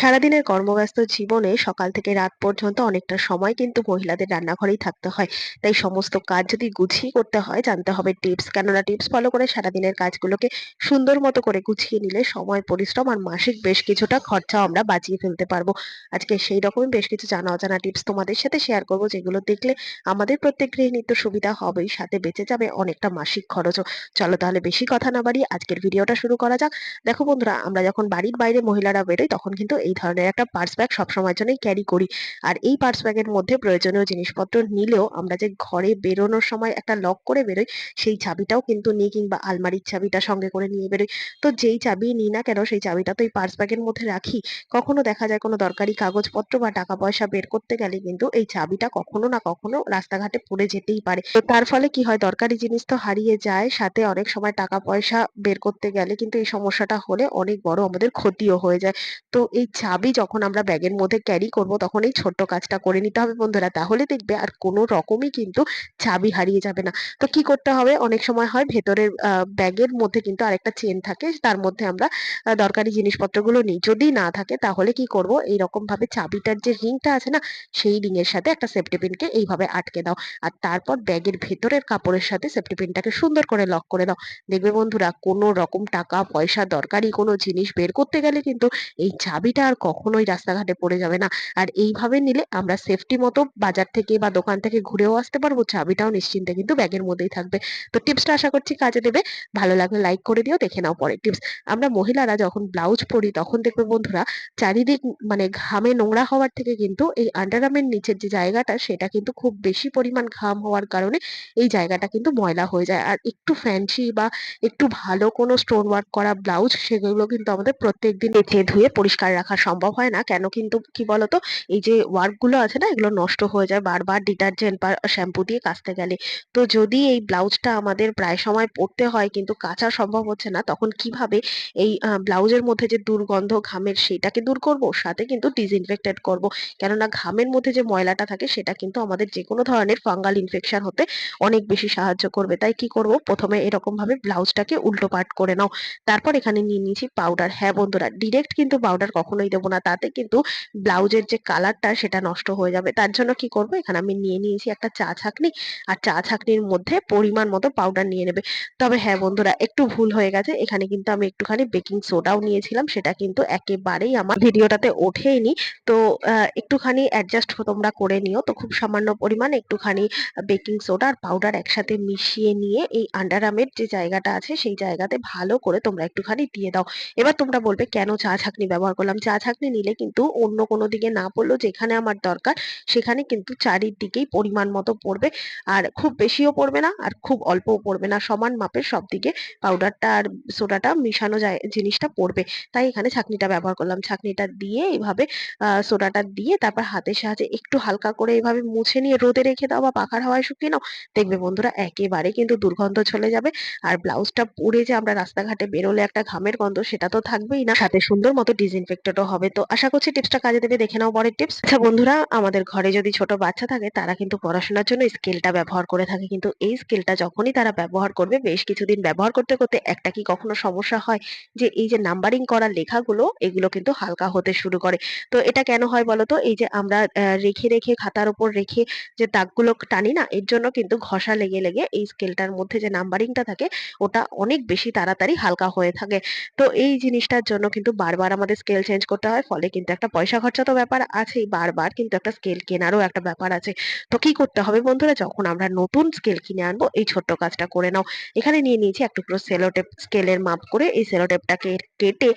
সারাদিনের কর্মব্যস্ত জীবনে সকাল থেকে রাত পর্যন্ত অনেকটা সময় কিন্তু মহিলাদের রান্নাঘরেই থাকতে হয়। তাই সমস্ত কাজ যদি গুছিয়ে করতে হয়, জানতে হবে টিপস। কেননা টিপস ফলো করে সারাদিনের কাজগুলোকে সুন্দর মতো করে গুছিয়ে নিলে সময়, পরিশ্রম আর মাসিক বেশ কিছুটা খরচাও আমরা বাঁচিয়ে ফেলতে পারব। আজকে সেই রকমই বেশ কিছু জানা অজানা টিপস তোমাদের সাথে শেয়ার করব, যেগুলো দেখলে আমাদের প্রত্যেক গৃহিণীর সুবিধা হবেই, সাথে বেঁচে যাবে অনেকটা মাসিক খরচও। চলো তাহলে বেশি কথা না বাড়িয়ে আজকের ভিডিওটা শুরু করা যাক। দেখো বন্ধুরা, আমরা যখন বাড়ির বাইরে মহিলারা বেরোই, তখন কিন্তু এই ধরনের একটা পার্স ব্যাগ সবসময়ের জন্যই ক্যারি করি। আর এই পার্স ব্যাগের মধ্যে প্রয়োজনীয় জিনিসপত্র নিলেও আমরা যে ঘরে বেরোনোর সময় একটা লক করে বেরোই, সেই চাবিটাও কিন্তু নিই কিংবা আলমারির চাবিটা সঙ্গে করে নিয়ে বেরোই। তো যেই চাবি নিই না কেন, সেই চাবিটা তো এই পার্স ব্যাগের মধ্যে রাখি। কখনো দেখা যায় কোনো দরকারি কাগজপত্র বা টাকা পয়সা বের করতে গেলে কিন্তু এই চাবিটা কখনো না কখনো রাস্তাঘাটে পড়ে যেতেই পারে। তো তার ফলে কি হয়, দরকারি জিনিস তো হারিয়ে যায়, সাথে অনেক সময় টাকা পয়সা বের করতে গেলে কিন্তু এই সমস্যাটা হলে অনেক বড় আমাদের ক্ষতিও হয়ে যায়। তো এই চাবি যখন আমরা ব্যাগের মধ্যে ক্যারি করব, তখন এই ছোট্ট কাজটা করে নিতে হবে বন্ধুরা। তাহলে দেখবে আর কোনো রকমই কিন্তু চাবি হারিয়ে যাবে না। তো কি করতে হবে? অনেক সময় হয় ভেতরের ব্যাগের মধ্যে কিন্তু আরেকটা চেন থাকে, তার মধ্যে আমরা দরকারি জিনিসপত্রগুলো নিই যদি না থাকে, তাহলে কি করব? এই রকম ভাবে চাবিটার যে রিংটা আছে না, সেই রিং এর সাথে একটা সেফটি পিনকে এইভাবে আটকে দাও। আর তারপর ব্যাগের ভেতরের কাপড়ের সাথে সেফটি পিনটাকে সুন্দর করে লক করে দাও। দেখবে বন্ধুরা, কোনো রকম টাকা পয়সা দরকারি কোনো জিনিস বের করতে গেলে কিন্তু এই চাবিটা আর কখনোই রাস্তাঘাটে পড়ে যাবে না। আর এইভাবে নিলে আমরা সেফটি মতো বাজার থেকে বা দোকান থেকে ঘুরেও আসতে পারব, চাবিটাও নিশ্চিন্তে কিন্তু ব্যাগের মধ্যেই থাকবে। তো টিপসটা আশা করছি কাজে দেবে। ভালো লাগলে লাইক করে দিও, দেখে নাও পরে টিপস। আমরা মহিলারা যখন ব্লাউজ পরি, তখন দেখবে বন্ধুরা চারিদিক মানে ঘামে নোংরা হওয়ার থেকে কিন্তু এই আন্ডারআর্মের নিচের যে জায়গাটা, সেটা কিন্তু খুব বেশি পরিমাণ ঘাম হওয়ার কারণে এই জায়গাটা কিন্তু ময়লা হয়ে যায়। আর একটু ফ্যান্সি বা একটু ভালো কোনো স্টোন ওয়ার্ক করা ব্লাউজ, সেগুলো কিন্তু আমাদের প্রত্যেক দিন ধুয়ে পরিষ্কার রাখা সম্ভব হয় না। কেন কিন্তু কি বলতো? এই যে ওয়ার্কগুলো আছে না, এগুলো নষ্ট হয়ে যায়। বারবার ডিটারজেন্ট বা শ্যাম্পু দিয়ে কাচতে গেলে। তো যদি এই ব্লাউজটা আমাদের প্রায় সময় পরতে হয় কিন্তু কাচা সম্ভব হচ্ছে না, তখন কীভাবে এই ব্লাউজের মধ্যে যে দুর্গন্ধ, ঘামের সেটাকে দূর করব? সাথে কিন্তু ডিসইনফেক্টেড করব। কেননা ঘামের মধ্যে যে ময়লাটা থাকে, সেটা কিন্তু আমাদের যে কোনো ধরনের ফাঙ্গাল ইনফেকশন হতে অনেক বেশি সাহায্য করবে। তাই কি করব? প্রথমে এরকম ভাবে ব্লাউজটাকে উল্টো পাট করে নাও। তারপর এখানে নিয়ে নিয়েছি পাউডার হ্যাঁ বন্ধুরা ডিরেক্ট কিন্তু পাউডার কখনোই দেবো না তাতে কিন্তু ব্লাউজের যে কালারটা সেটা নষ্ট হয়ে যাবে। তার জন্য কি করব? এখানে আমি নিয়ে নিয়েছি একটা চা ছাকনি। আর চা ছাকনির মধ্যে পরিমাণ মতো পাউডার নিয়ে নেবে। তবে হ্যাঁ বন্ধুরা, একটু ভুল হয়ে গেছে। এখানে কিন্তু আমি একটুখানি বেকিং সোডাও নিয়েছিলাম। সেটা কিন্তু একেবারেই আমার ভিডিওটাতে ওঠেইনি। তো একটুখানি অ্যাডজাস্ট তোমরা করে নিও। তো খুব সামান্য পরিমাণ একটুখানি বেকিং সোডা আর পাউডার একসাথে মিশিয়ে নিয়ে এই আন্ডারআর্মের যে জায়গাটা আছে, সেই জায়গাতে ভালো করে তোমরা একটুখানি দিয়ে দাও। এবার তোমরা বলবে, কেন চা ছাঁকনি ব্যবহার করলাম? চা ছাঁকনি নিলে কিন্তু অন্য কোনো দিকে না পড়লেও যেখানে আমার দরকার সেখানে কিন্তু চারিদিকেই পরিমাণ মতো পড়বে। আর খুব বেশিও পড়বে না আর খুব অল্পও পড়বে না। সমান মাপের সব দিকে পাউডারটা আর সোডাটা মিশানো যায়, জিনিসটা পড়বে। তাই এখানে ছাঁকনিটা ব্যবহার করলাম। ছাঁকনিটা দিয়ে এইভাবে সোডাটা দিয়ে তারপর হাতের সাহায্যে একটু হালকা করে এভাবে মুছে নিয়ে রোদে রেখে দাও বা পাখার হাওয়ায় শুকিয়ে নাও। দেখবে বন্ধুরা একেবারে কিন্তু দুর্গন্ধ চলে যাবে। আর ব্লাউজটা পরে যে আমরা রাস্তাঘাটে বেরোলে একটা ঘামের গন্ধ সেটা তো থাকবেই না। সাথে সুন্দর মতো ডিসইনফেক্টেডও হবে। তো আশা করছি টিপসটা কাজে দেবে। দেখে নাও পরের টিপস আচ্ছা বন্ধুরা, আমাদের ঘরে যদি ছোট বাচ্চা থাকে, তারা কিন্তু পড়াশোনার জন্য স্কেলটা ব্যবহার করে থাকে। কিন্তু এই স্কেলটা যখনই তারা ব্যবহার করবে, বেশ কিছুদিন ব্যবহার করতে করতে একটা কি কখনো সমস্যা হয় যে, এই যে নাম্বারিং করা লেখাগুলো, এগুলো কিন্তু হালকা হতে শুরু করে। তো এটা কেন হয় বলতো? এই যে আমরা রেখে রেখে খাতার উপর রেখে যে দাগগুলো টানি না, এর জন্য কিন্তু ঘষা লেগে লেগে এই স্কেলটার মধ্যে যে নাম্বারিংটা থাকে, ওটা অনেক বেশি তাড়াতাড়ি হালকা হয়ে থাকে। তো এই জিনিসটার জন্য কিন্তু বারবার আমাদের স্কেল চেঞ্জ করতে হয়, ফলে কিন্তু একটা পয়সা খরচা তো ব্যাপার আছেই, বারবার কিন্তু একটা স্কেল কেনারও একটা ব্যাপার আছে। তো কি করতে হবে বন্ধুরা? যখন আমরা নতুন স্কেল কিনে আনব, এই ছোট্ট কাজটা করে নাও। এখানে নিয়ে নিয়েছি এক টুকরো সেলোটেপ স্কেলের মাপ করে, এই সেলোটেপটাকে কেটে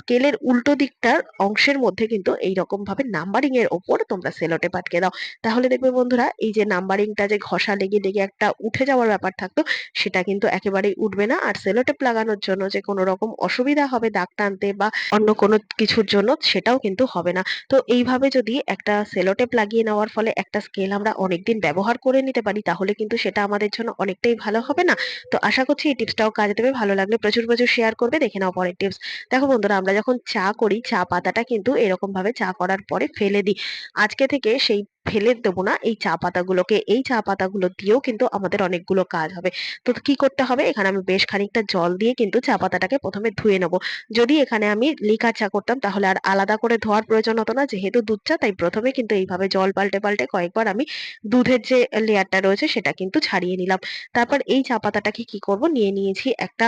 স্কেলের উল্টো দিকটার অংশের মধ্যে কিন্তু এই রকম ভাবে নাম্বারিং এর ওপর তোমরা সেলোটেপ আটকে দাও। তাহলে দেখবে বন্ধুরা, এই যে নাম্বারিংটা যে ঘষা লেগে লেগে একটা উঠে যাওয়ার ব্যাপার থাকতো, সেটা কিন্তু একেবারেই উঠবে না। আর সেলোটেপ লাগানোর জন্য যে কোনো রকম অসুবিধা হবে, দাগ টানতে বা অন্য কোনো কিছুর জন্য সেটাও কিন্তু হবে না। তো এইভাবে যদি একটা সেলোটেপ লাগিয়ে নেওয়ার ফলে একটা স্কেল আমরা অনেকদিন ব্যবহার করে নিতে পারি, তাহলে কিন্তু সেটা আমাদের জন্য অনেকটাই ভালো হবে না। তো আশা করছি এই টিপসটাও কাজে দেবে। ভালো লাগলে প্রচুর প্রচুর শেয়ার করবে। দেখে নাও পরের টিপস দেখো বন্ধুরা, আমরা যখন চা করি, চা পাতাটা কিন্তু এরকম ভাবে চা করার পরে ফেলে দিই। আজকে থেকে সেই ফেলে দেবো না এই চা পাতাগুলোকে। এই চা পাতাগুলো দিয়েও কিন্তু আমাদের অনেকগুলো কাজ হবে। তো কি করতে হবে? এখানে আমি বেশ খানিকটা জল দিয়ে কিন্তু চা পাতাটাকে প্রথমে ধুয়ে নেব। যদি এখানে আমি লিকার চা করতাম তাহলে আর আলাদা করে ধোয়ার প্রয়োজন হতো না। যেহেতু দুধ চা তাই প্রথমে কিন্তু এইভাবে জল পাল্টে, পাল্টে কয়েকবার আমি দুধের যে লেয়ারটা রয়েছে সেটা কিন্তু ছাড়িয়ে নিলাম। তারপর এই চা পাতাটাকে কি করব? নিয়ে নিয়েছি একটা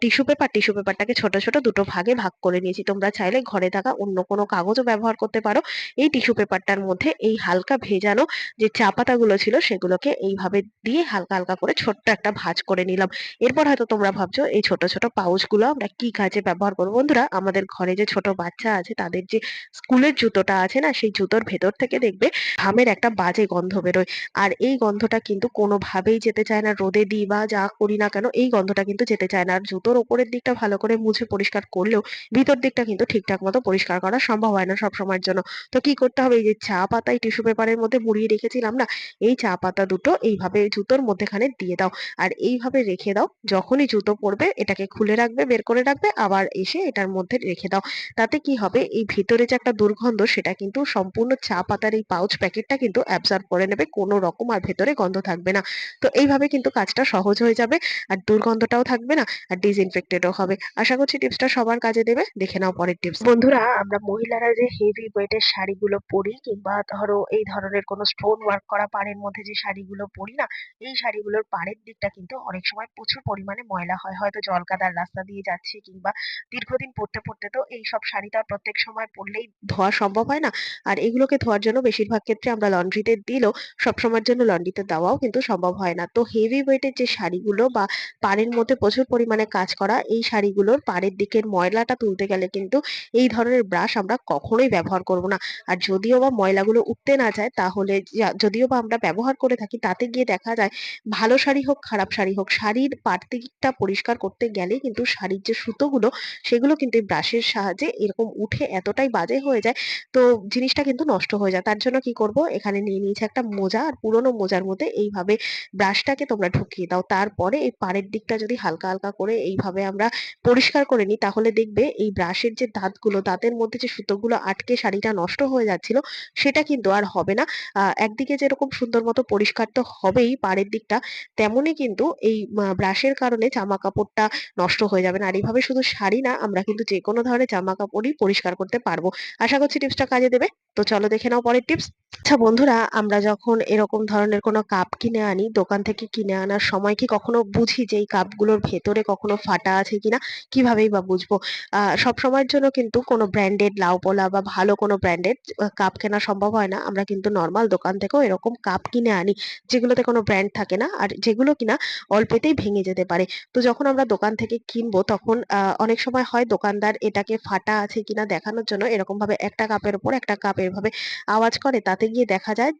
টিস্যু পেপার। টিস্যু পেপারটাকে ছোট, ছোট দুটো ভাগে ভাগ করে নিয়েছি। তোমরা চাইলে ঘরে থাকা অন্য কোনো কাগজও ব্যবহার করতে পারো। এই টিস্যু পেপারটার মধ্যে এই হালকা ভেজানো যে চা পাতাগুলো ছিল সেগুলোকে এইভাবে দিয়ে হালকা, হালকা করে ছোট্ট একটা ভাঁজ করে নিলাম। এরপর হয়তো তোমরা ভাবছ এই ছোট, ছোট পাউচগুলো আমরা কি কাজে ব্যবহার করব বন্ধুরা আমাদের ঘরে যে ছোট বাচ্চা আছে তাদের যে স্কুলের জুতোটা আছে না সেই জুতোর ভেতর থেকে দেখবে ঘামের একটা বাজে গন্ধ বেরোয়। আর এই গন্ধটা কিন্তু কোনোভাবেই যেতে চায় না রোদে দিই বা যা করি না কেন এই গন্ধটা কিন্তু যেতে চায় না। আর জুতোর ওপরের দিকটা ভালো করে মুছে পরিষ্কার করলেও ভিতর দিকটা কিন্তু ঠিকঠাক মতো পরিষ্কার করা সম্ভব হয় না সবসময়ের জন্য। তো কি করতে হবে? এই যে চা পাতায় টিস্যু পেপারের মধ্যে মুড়িয়ে রেখেছিলাম না? এই চা পাতা দুটো এইভাবে জুতোর মধ্যেখানে দিয়ে দাও। আর এইভাবে রেখে দাও। যখনই জুতো পড়বে এটাকে খুলে রাখবে, বের করে রাখবে, আবার এসে এটার মধ্যে রেখে দাও। তাতে কি হবে? এই ভেতরে যে একটা দুর্গন্ধ সেটা কিন্তু সম্পূর্ণ চা পাতার এই পাউচ প্যাকেটটা কিন্তু অ্যাবজর্ব করে নেবে। কোনো রকম আর ভেতরে গন্ধ থাকবে না। তো এইভাবে কিন্তু কাজটা সহজ হয়ে যাবে। আর দুর্গন্ধটাও থাকবে না আর ডিসইনফেক্টেড ও হবে। আশা করছি টিপসটা সবার কাজে দেবে। দেখে নাও পরের টিপস। বন্ধুরা আমরা মহিলারা যে হেভি ওয়েটের শাড়িগুলো পরি কিংবা ধরো এই ধরনের কোনো স্টোন ওয়ার্ক করা পাড়ের মধ্যে যে শাড়িগুলো পরি না? এই শাড়িগুলোর পাড়ের দিকটা কিন্তু অনেক সময় প্রচুর পরিমাণে ময়লা হয়। হয়তো জলকাদার রাস্তা দিয়ে যাচ্ছি কিংবা দীর্ঘদিন পরতে, পরতে তো এইসব শাড়ি তো আর প্রত্যেক সময় পরলেই ধোয়া সম্ভব হয় না। আর এগুলোকে ধোয়ার জন্য বেশিরভাগ ক্ষেত্রে আমরা লন্ড্রিতে দিলেও সবসময়ের জন্য লন্ড্রিতে দেওয়াও কিন্তু সম্ভব হয় না। তো হেভি ওয়েটের যে শাড়িগুলো বা পাড়ের মধ্যে প্রচুর পরিমাণে কাজ করা এই শাড়িগুলোর পাড়ের দিকের ময়লাটা তুলতে গেলে কিন্তু এই ধরনের ব্রাশ আমরা কখনোই ব্যবহার করব না। আর যদিও বা ময়লাগুলো উঠতে না চায় তাহলে যদিও বা আমরা ব্যবহার করে থাকি তাতে গিয়ে দেখা যায় ভালো শাড়ি হোক, খারাপ শাড়ি হোক, শাড়ির পাড় পরিষ্কার করতে গেলে কিন্তু শাড়ির যে সুতোগুলো সেগুলো কিন্তু ব্রাশের সাহায্যে এরকম উঠে এতটাই বাজে হয়ে যায় তো জিনিসটা কিন্তু নষ্ট হয়ে যায়। তার জন্য কি করব? এখানে নিয়ে নিয়েছি একটা মোজা আর পুরোনো মোজার মধ্যে এইভাবে ব্রাশটাকে তোমরা ঢুকিয়ে দাও। তারপরে এই পাড়ের দিকটা যদি হালকা, হালকা করে এইভাবে আমরা পরিষ্কার করে নিই তাহলে দেখবে এই ব্রাশের যে দাঁতগুলো, দাঁতের মধ্যে যে সুতোগুলো আটকে শাড়িটা নষ্ট হয়ে যাচ্ছিল সেটা কিন্তু আর হবে না। একদিকে যেরকম সুন্দর মতো পরিষ্কার তো হবেই পাড়ের দিকটা, তেমনই কিন্তু এই ব্রাশের কারণে জামা কাপড়টা নষ্ট হয়ে যাবে না। আর এইভাবে শুধু শাড়ি না আমরা কিন্তু যেকোনো ধরনের জামা কাপড়ই পরিষ্কার করতে পারব। আশা করছি টিপসটা কাজে দেবে। তো চলো দেখে নাও পরের টিপস। আচ্ছা বন্ধুরা, আমরা যখন এরকম ধরনের কোনো কাপ কিনে আনি, দোকান থেকে কিনে আনার সময় কি কখনো বুঝি যে এই কাপগুলোর ভেতরে কখনো ফাটা আছে কিনা? কিভাবেই বা বুঝব? সব সময়ের জন্য কিন্তু কোনো ব্র্যান্ডেড লাউপলা বা ভালো কোনো ব্র্যান্ডেড কাপ কেনা সম্ভব হয় না। আমরা কিন্তু নরমাল দোকান থেকেও এরকম কাপ কিনে আনি, যেগুলোতে কোনো ব্র্যান্ড থাকে না। আর যেগুলো কিনা অল্পেতেই ভেঙে যেতে পারে। তো যখন আমরা দোকান থেকে কিনবো, তখন অনেক সময় হয় দোকানদার এটাকে ফাটা আছে কিনা দেখানোর জন্য এরকমভাবে একটা কাপের উপর একটা কাপ এভাবে আওয়াজ করে তাতে গিয়ে দেখা যায়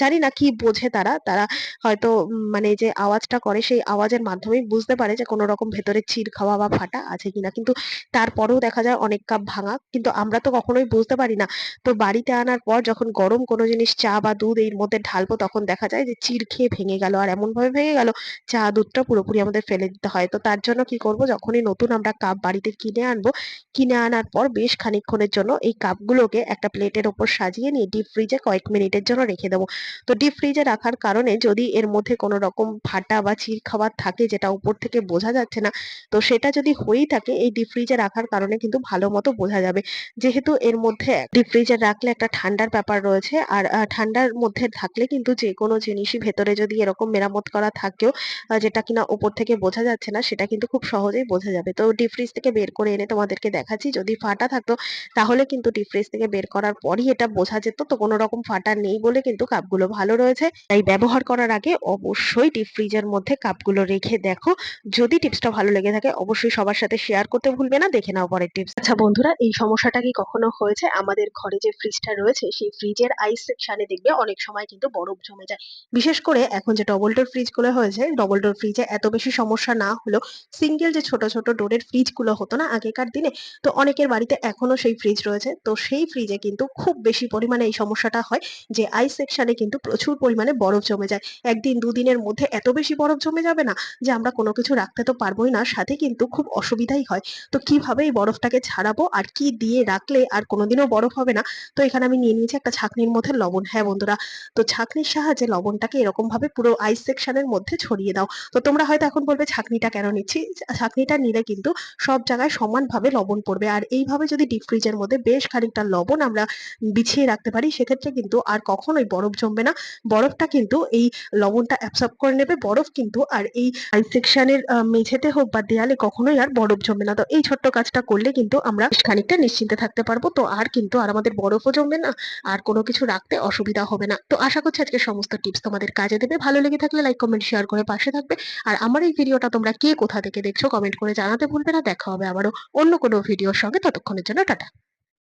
জানি না কি বোঝে তারা। তারা হয়তো মানে যে আওয়াজটা করে সেই আওয়াজের মাধ্যমেই বুঝতে পারে যে কোনো রকম ভেতরে চির খাওয়া বা ফাটা আছে কিনা। কিন্তু তারপরেও দেখা যায় অনেক কাপ ভাঙা। কিন্তু আমরা তো কখনোই বুঝতে পারি না। তো বাড়িতে আনার পর যখন গরম কোনো জিনিস চা বা দুধ এর মধ্যে ঢালবো তখন দেখা যায় যে চির খেয়ে ভেঙে গেল। আর এমন ভাবে ভেঙে গেল চা দুধটা পুরোপুরি আমাদের ফেলে দিতে হয়। তো তার জন্য কি করব যখনই নতুন আমরা কাপ বাড়িতে কিনে আনব, কিনে আনার পর বেশ খানিকক্ষণের জন্য এই কাপগুলোকে একটা প্লেটের ওপর সাজিয়ে নিয়ে ডিপ ফ্রিজে কয়েক মিনিটের জন্য রেখে দেবো। তো ডিপ ফ্রিজে রাখার কারণে যদি এর মধ্যে কোনো রকম ফাটা বা চিড় খাবার থাকে যেটা উপর থেকে বোঝা যাচ্ছে না, তো সেটা যদি হয়েই থাকে এই ডিপ ফ্রিজে রাখার কারণে কিন্তু ভালো মতো বোঝা যাবে। যেহেতু এর মধ্যে ডিপ ফ্রিজে রাখলে একটা ঠান্ডার ব্যাপার রয়েছে আর ঠান্ডার মধ্যে থাকলে কিন্তু যে কোনো জিনিসই ভেতরে যদি এরকম মেরামত করা থাকেও যেটা কিনা উপর থেকে বোঝা যাচ্ছে না সেটা কিন্তু খুব সহজেই বোঝা যাবে। তো ডিপ ফ্রিজ থেকে বের করে এনে তোমাদেরকে দেখাচ্ছি। যদি ফাটা থাকতো তাহলে কিন্তু ডিপ ফ্রিজ থেকে বের করার পরই এটা বোঝা যেত। তো কোনো রকম ফাটা নেই বলে কিন্তু কাপগুলো ভালো রয়েছে। তাই ব্যবহার করার আগে অবশ্যই ডিপ ফ্রিজের মধ্যে কাপগুলো রেখে দেখো। যদি টিপসটা ভালো লেগে থাকে অবশ্যই সবার সাথে শেয়ার করতে ভুলবে না। দেখে নাও পরের টিপস। আচ্ছা বন্ধুরা এই সমস্যাটা কি কখনো হয়েছে? আমাদের ঘরে যে ফ্রিজটা রয়েছে সেই ফ্রিজের আইস সেকশনে দেখবে অনেক সময় কিন্তু বরফ জমে যায়। বিশেষ করে এখন যে ডবল ডোর ফ্রিজগুলো হয়েছে, ডবল ডোর ফ্রিজে এত বেশি সমস্যা না হলেও সিঙ্গেল যে ছোট, ছোট ডোরের ফ্রিজগুলো হতো না আগেকার দিনে? তো অনেকের বাড়িতে এখনও সেই ফ্রিজ রয়েছে। তো সেই ফ্রিজে কিন্তু খুব বেশি পরিমাণে এই সমস্যাটা হয় যে আইস সেকশনে কিন্তু প্রচুর পরিমাণে বরফ জমে যায়। একদিন দুদিনের মধ্যে এত বেশি বরফ জমে যাবে না যে আমরা কোনো কিছু রাখতে তো পারবোই না, সাথে কিন্তু খুব অসুবিধাই হয়। তো কীভাবে এই বরফটাকে ছাড়াবো আর কি দিয়ে রাখলে আর কোনোদিনও বরফ হবে না? তো এখানে আমি নিয়ে নিয়েছি একটা ছাঁকনির মধ্যে লবণ। হ্যাঁ বন্ধুরা, তো ছাঁকনির সাহায্যে লবণটাকে এরকম ভাবে পুরো আইস সেকশনের মধ্যে ছড়িয়ে দাও। তো তোমরা হয়তো এখন বলবে, ছাঁকনিটা কেন নিচ্ছি? ছাঁকনিটা নিলে কিন্তু সব জায়গায় সমানভাবে লবণ পড়বে। আর এইভাবে যদি ডিপ ফ্রিজের মধ্যে বেশ খানিকটা লবণ আমরা বিছিয়ে রাখতে পারি, সেক্ষেত্রে কিন্তু আর কখনোই বরফ জমবে না। বরফটা কিন্তু এই লবণটা অ্যাবসর্ব করে নেবে। বরফ কিন্তু আর এই সেকশনের মেঝেতে হোক বা দেয়ালে কখনোই আর বরফ জমবে না। তো এই ছোট্ট কাজটা করলে কিন্তু আমরা খানিকটা নিশ্চিন্তে থাকতে পারব। তো আর কিন্তু আর আমাদের বরফও জমবে না, আর কোনো কিছু রাখতে অসুবিধা হবে না। তো আশা করছি আজকে সমস্ত টিপস তোমাদের কাজে দেবে। ভালো লেগে থাকলে লাইক কমেন্ট শেয়ার করে পাশে থাকবে। আর আমার এই ভিডিওটা তোমরা কে কোথা থেকে দেখছ কমেন্ট করে জানাতে ভুলবে না। দেখা হবে আবারও অন্য কোনো ভিডিওর সঙ্গে। ততক্ষণের জন্য টাটা।